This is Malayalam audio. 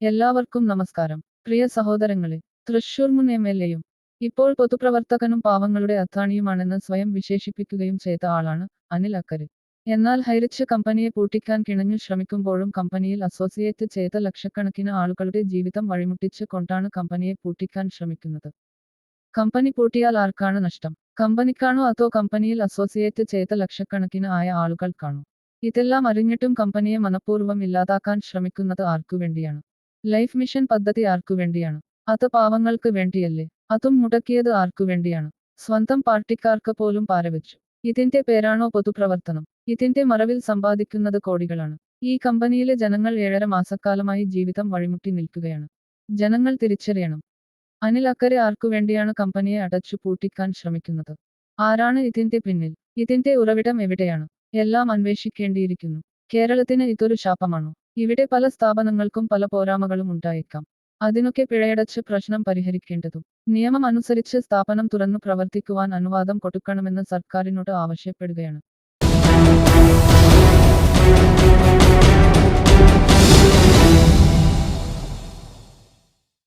എല്ലാവർക്കും നമസ്കാരം. പ്രിയ സഹോദരങ്ങളെ തൃശൂർ മുൻ എം എൽ എയും ഇപ്പോൾ പൊതുപ്രവർത്തകനും പാവങ്ങളുടെ അത്താണിയുമാണെന്ന് സ്വയം വിശേഷിപ്പിക്കുകയും ചെയ്ത ആളാണ് അനിൽ അക്കരെ. എന്നാൽ ഹൈറിച്ച് കമ്പനിയെ പൂട്ടിക്കാൻ കിണഞ്ഞു ശ്രമിക്കുമ്പോഴും കമ്പനിയിൽ അസോസിയേറ്റ് ചെയ്ത ലക്ഷക്കണക്കിന് ആളുകളുടെ ജീവിതം വഴിമുട്ടിച്ച് കൊണ്ടാണ് കമ്പനിയെ പൂട്ടിക്കാൻ ശ്രമിക്കുന്നത്. കമ്പനി പൂട്ടിയാൽ ആർക്കാണ് നഷ്ടം? കമ്പനിക്കാണോ അതോ കമ്പനിയിൽ അസോസിയേറ്റ് ചെയ്ത ലക്ഷക്കണക്കിന് ആയ ആളുകൾക്കാണോ? ഇതെല്ലാം അറിഞ്ഞിട്ടും കമ്പനിയെ മനഃപൂർവം ഇല്ലാതാക്കാൻ ശ്രമിക്കുന്നത് ആർക്കു വേണ്ടിയാണ്? ലൈഫ് മിഷൻ പദ്ധതി ആർക്കു വേണ്ടിയാണ്? അത് പാവങ്ങൾക്ക് വേണ്ടിയല്ലേ? അതും മുടക്കിയത് ആർക്കു വേണ്ടിയാണ്? സ്വന്തം പാർട്ടിക്കാർക്ക് പോലും പാരവെച്ചു. ഇതിന്റെ പേരാണോ പൊതുപ്രവർത്തനം? ഇതിന്റെ മറവിൽ സമ്പാദിക്കുന്നത് കോടികളാണ്. ഈ കമ്പനിയിലെ ജനങ്ങൾ ഏഴര മാസക്കാലമായി ജീവിതം വഴിമുട്ടി നിൽക്കുകയാണ്. ജനങ്ങൾ തിരിച്ചറിയണം. അനിൽ അക്കരെ ആർക്കു വേണ്ടിയാണ് കമ്പനിയെ അടച്ചു പൂട്ടിക്കാൻ ശ്രമിക്കുന്നത്? ആരാണ് ഇതിന്റെ പിന്നിൽ? ഇതിന്റെ ഉറവിടം എവിടെയാണ്? എല്ലാം അന്വേഷിക്കേണ്ടിയിരിക്കുന്നു. കേരളത്തിന് ഇതൊരു ശാപമാണോ? ഇവിടെ പല സ്ഥാപനങ്ങൾക്കും പല പോരാമകളും ഉണ്ടായേക്കാം. അതിനൊക്കെ പിഴയടച്ച് പ്രശ്നം പരിഹരിക്കേണ്ടതും. നിയമം അനുസരിച്ച് സ്ഥാപനം തുറന്നു പ്രവർത്തിക്കുവാൻ അനുവാദം കൊടുക്കണമെന്ന് സർക്കാരിനോട് ആവശ്യപ്പെടുകയാണ്.